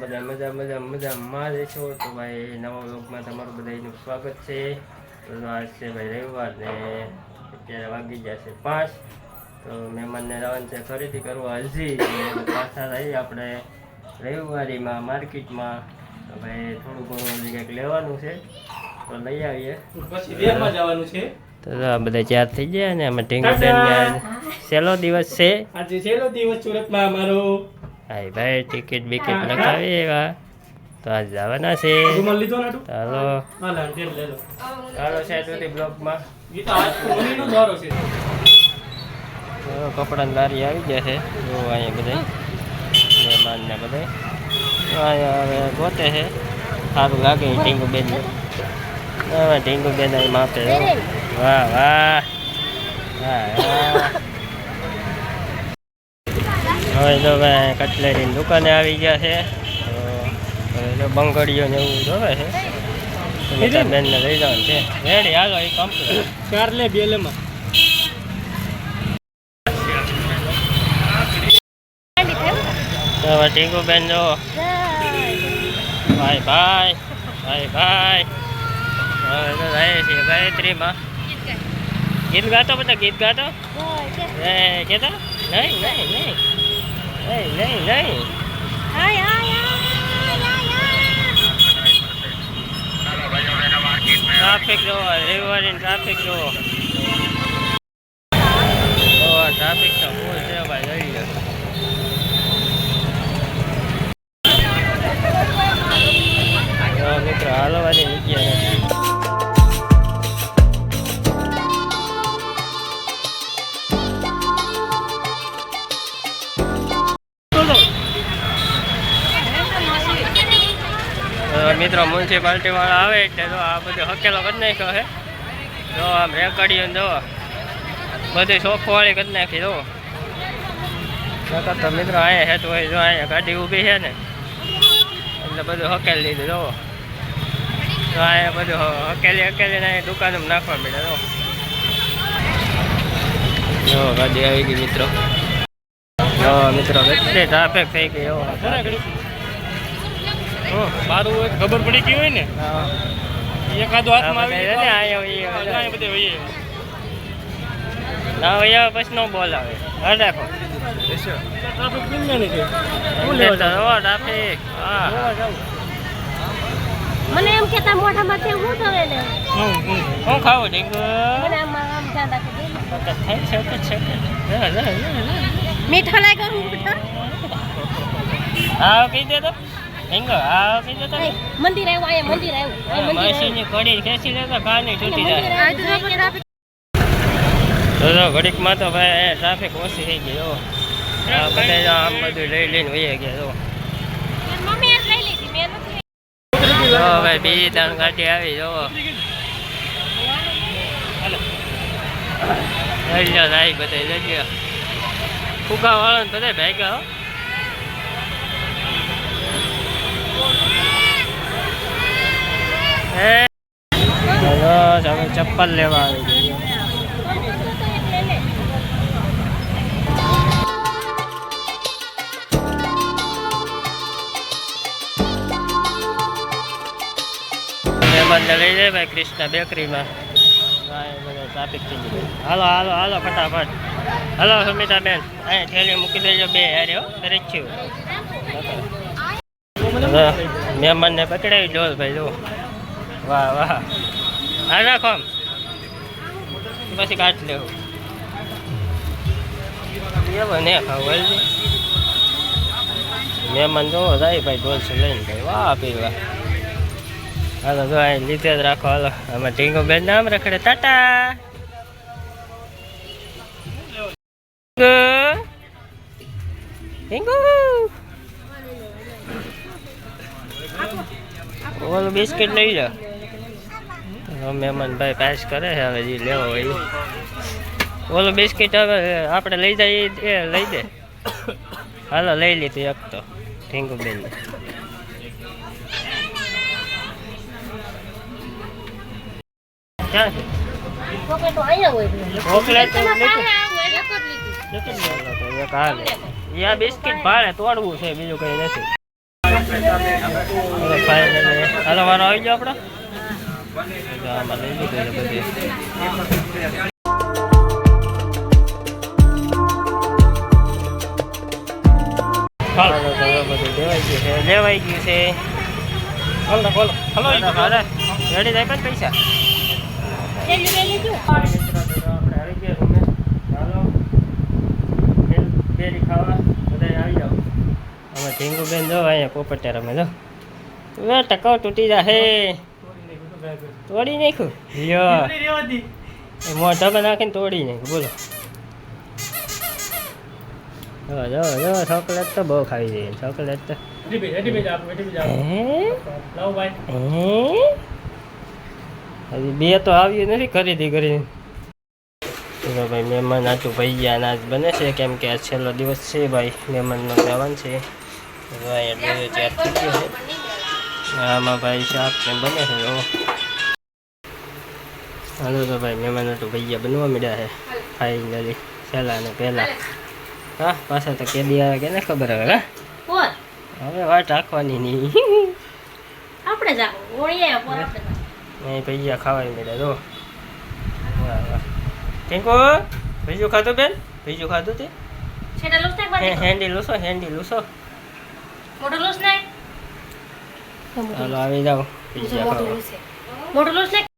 બધા? મજા મજા મજા. માં છો તો ભાઈ નવા લોકમાં તમારું બધાનું સ્વાગત છે. તો આજ છે ભાઈ રવિવાર ને અત્યારે વાગી ગયા છે પાંચ. તો મહેમાનને જવાનું છે ખરીદી કરવા હજી પાછા થઈ આપણે રવિવારીમાં માર્કેટમાં. તો ભાઈ થોડું ઘણું હજી કંઈક લેવાનું છે. તો લઈ આવીએ. પછી વેરમાં જવાનું છે. તો આ બધા ચાર થઈ ગયા ને અમે ટીંગુ છેલ્લો દિવસ છે. આજે છેલ્લો દિવસ સુરતમાં અમારો હાય ભાઈ ટિકિટ બિકિટ લખાવી એવા. તો આજ જવાના છે. રૂમાલ લીધો ને આટલું? ચાલો. ચાલો છે સુધી બ્લોગમાં. એ તો આજ કોહલીનો દોરો છે. કપડાની લારી આવી ગયા છે. જો અહીંયા બધે. મહેમાન ને બધે અહીંયા હવે ગોતે છે. સારું લાગે ટીંગુ બેન હવે ટીંગુ બેન અહીં માપે વાહ વાહ. વાહ વાહ હવે તો ભાઈ કટલેરીની દુકાને આવી ગયા છે. તો બંગડીઓ ને એવું જોવે છે. બેનને લઈ જવાનું છે. રેડી હાલો એ કમ્પ્લીટ ચાર લે બે લેમાં હવે ટીંકુ બેન જો. ભાઈ ભાઈ ભાઈ ભાઈ. હવે તો જાય છે ગાયત્રીમાં. ગીત ગાતો બધા? ગીત ગાતો? કેતો? નહીં નહીં નહીં. નહીં નહીં નહીં ટ્રાફિક જોવો રવિવારે ટ્રાફિક જોવો ટ્રાફિક તો મિત્રો મ્યુનિસિપાલિટી વાળા આવે એટલે તો આ બધું હકેલો કરી નાખ્યો છે. જો આમ રેકડીઓ જો બધી શોખવાળી કરી નાખી, જો. તો મિત્રો અહીંયા હેઠ હોય જો અહીંયા ગાડી ઊભી છે ને, એટલે બધું હકેલી લીધું, જો. અહીંયા બધું હકેલી હકેલીને અહીંયા દુકાનમાં નાખવા મળે જો. જો ગાડી આવી ગઈ મિત્રો. જો મિત્રો કેટલી ટ્રાફિક થઈ ગઈ એવો મારું હોય ખબર પડી ગઈ હોય ને. હા. એકાદો હાથમાં આવી બધા જાય અહીંયા બધે હોઈએ ના હોય પછી નો બોલાવે હા રાખો. ટ્રાફિક દુનિયાની છે શું લેવા ટ્રાફિક હા. જોવા મને એમ કેતા મોઢામાં તે હું થવે ને ખાવું મને આમાં આમ થાય છે. મીઠો લાગ્યો મીઠો. આવો કહી દે તો. ડીંગુ આવો કહી દે તો મંદિર આવ્યું અહીંયા મંદિર આવ્યું મશીનની કડી ખેંચી લે તો કાની છૂટી જાય. તો ઘડીકમાં તો ભાઈ ટ્રાફિક ઓછી થઈ ગઈ જો આ બધા આમ બધું લઈ લઈને વહી ગયા જો મમ્મી જ લઈ લીધી મેં નથી જો ભાઈ બીજી ત્રણ ગાડી આવી જો. લઈ જાઓ સાહેબ બધા લઈ લો ફૂકા વાળા બધા ભેગા હે. હલો તમે ચપ્પલ લેવા આવી ગયા મહેમાનને લઈ જાય ભાઈ ક્રિષ્ના બેકરીમાં. ટ્રાફિક થઈ ગયું. હાલો હાલો હાલો, ફટાફટ. હાલો, સુમિતાબેન. અહીં થેલી મૂકી દેજો બે હારે દરેક છું. મહેમાનને પકડાવી દો ભાઈ, જો. વાહ વાહ. હા રાખો આમ. પછી કાઢ લેવું એવો ને ખાવ મહેમાન જાય ભાઈ ઢોલસો લઈને ભાઈ વાહ આપી વાહ. હાલો તો અહીં લીધે જ રાખો. હાલો, આમાં ઢીંગો બેન નામ રખડે. ટાટા. ઢીંગુ. ઓલું બિસ્કિટ લઈ લો. હવે મહેમાન ભાઈ પાસ કરે છે, હવે જે લેવો હોય. ઓલું બિસ્કિટ હવે આપણે લઈ જઈએ એ લઈ દે. હાલો, લઈ લીધું એક તો ઠીંગુ બેન. બિસ્કિટ ભાડે તોડવું છે, બીજું કઈ નથી. હાલો, વારો આવી ગયો આપણો? આમાં લઈ લીધું બધી લેવાઈ ગયું છે? ખોલો ખોલો હાલો હાલો રેડી થાય પણ પૈસા બેલ ઢીંગુ બેન જો અહીંયા પોપટે રમે જો. વે ટકો તૂટી જાહે તોડી નાખ્યું? લ્યો. એ મોઢામાં નાખીને તોડી નાખ્યું. બોલો. જો જો ચોકલેટ તો બહુ ખાવી જોઈએ. ચોકલેટ તો બે તો આવ્યું નથી ખરીદી કરી ચલો ભાઈ મહેમાન આટલું ભાઈ ગયા અનાજ બને છે કેમ કે આ છેલ્લો દિવસ છે ભાઈ મહેમાનનો જવાનું છે. ભાઈ એટલે ડોયો ચાર થઈ ગયો છે. આમાં ભાઈ શાક બને છે હાલો તો ભાઈ મહેમાન તો ભૈયા બનવા મળ્યા છે ફાઇનલી પહેલા ને પહેલા હા પાછા તો કેદી આવે કે ને ખબર હવે હા હવે વાત રાખવાની નહીં આપણે જાવ ઓળીએ પર આપણે નહીં ભૈયા ખાવાય મળ્યા જો ટીંકુ બીજું ખાધું બેન બીજું ખાધું તે હેન્ડી લૂસો હેન્ડી લૂસો મોટો લોસ નાખ ચાલો આવી જાઓ બીજા ખાવા મોટો લોસ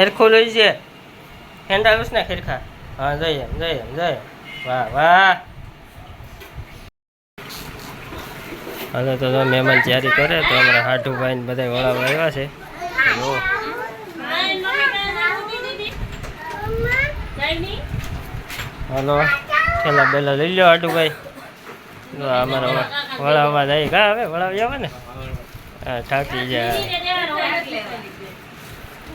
નાખ હેરખું લઈ છે હેન્ડા ને ખેરખા. હા, જઈએ જઈએ જઈએ. વાહ વાહ. હાલો, તો મહેમાન તૈયારી કરે, તો અમારા હાઠુભાઈ ને બધા વળાવવા આવ્યા છે. હલો, છેલ્લા બેલા લઈ લો અમારા અમારો વળાવવા જાય. કા હવે, વળાવી આવે ને. હા, થાકી જાય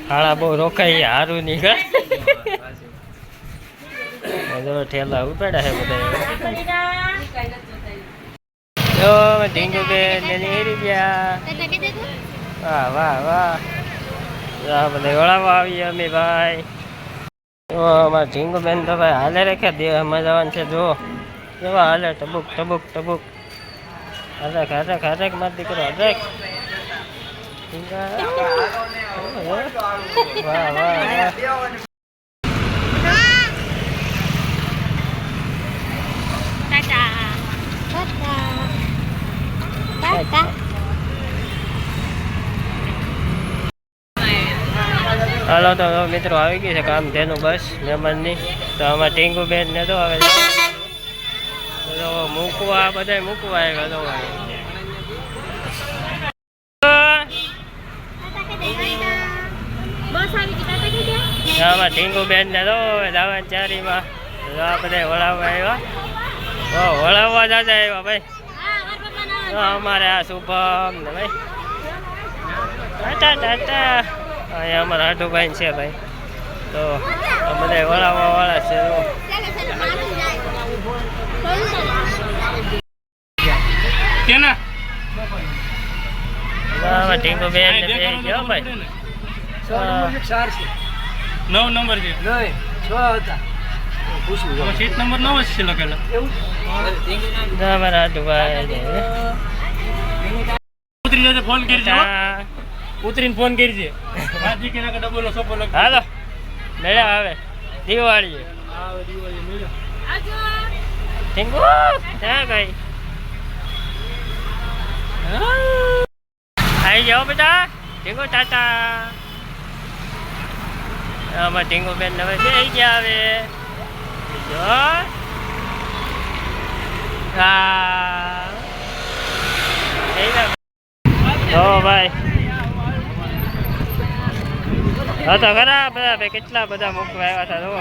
હાળા બહુ રોકાઈ હારું નહીં કા? જો ઠેલા ઉપાડ્યા છે બધા જો ઢીંગુ બેન ને નીરી ગયા. વાહ વાહ વાહ. આ બધા ઓળાવા આવી અમે ભાઈ. જો અમારા ઢીંગુ બેન તો ભાઈ હાલે રેખે દે મજાવાન છે જો. જોવા હાલે ટબુક ટબુક ટબુક. હરેક હરેક હરેક માર દીકરો હરેક. હાલો તો મિત્રો આવી ગયું છે કામ તેનું બસ, મહેમાનની. તો આમાં ટીંગુ બેન ને તો હવે મૂકવા બધા મૂકવા આવ્યા બસ આવી ગઈ ટાટા કહી દે આમાં ઢીંગુ બેન ને તો આવે ચારીમાં આ બધા વળાવવા આવ્યા. તો વળાવવા દાદા આવ્યા ભાઈ. તો અમારે આ શુભમ ને ભાઈ. ટાટા અહીંયા અમારા હાટુભાઈ છે ભાઈ. તો બધા વળાવવા વાળા છે. કેના? આમાં ટીંગુ ને બે ગયો ભાઈ. નવ નંબર છે. હવે સીટ નંબર નવ જ છે લખેલો. ને. ઉતરી જશે ફોન કરી ઉતરીને ફોન કરી છે. હાજી કે નાકે ડબલ સોપો લખ હાલો. મેળા આવે. દિવાળી ટીંગુ. ક્યાં ગઈ? આવી જાઓ બેટા ટીંગુ ટાટા આમાં ટીંગુ બેન હવે બે ગયા હવે જો હા થઈ ગયા. જો ભાઈ હા તો ખરા બધા ભાઈ કેટલા બધા મૂકવા આવ્યા હતા જો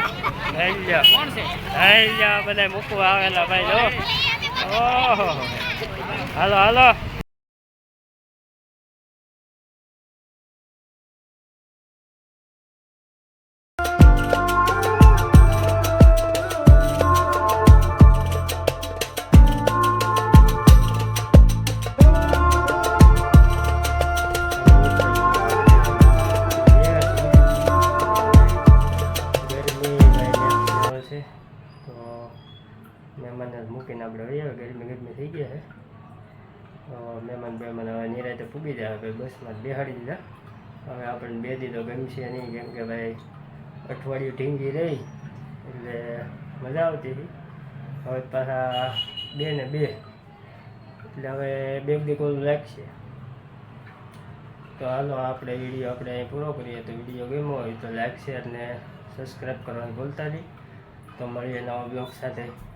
લઈ લ્યો કોણ છે લઈ લ્યો બધા મૂકવા આવેલા ભાઈ જો ઓહો હાલો હાલો ગરમી લાઈને છે તો મહેમાનને મૂકીને આપણે વહી આવે, ગરમી ગરમી થઈ ગયા છે. મહેમાન બેમાન હવે નિરાતે પૂગી જાય, હવે બસમાં બેહાડી દીધા. હવે આપણને બે દીધો ગમશે નહીં, કેમ કે ભાઈ અઠવાડિયું ઢીંગી રહી, એટલે મજા આવતી હતી. હવે પાછા બે ને બે, એટલે હવે બે બે કોલ લાગશે. તો હાલો, આપણે વીડિયો આપણે અહીં પૂરો કરીએ. તો વીડિયો ગમ્યો હોય તો લાઈક, શેર ને સબસ્ક્રાઈબ કરવાનું ભૂલતા નહીં. તો મળીએ નવા બ્લોગ સાથે.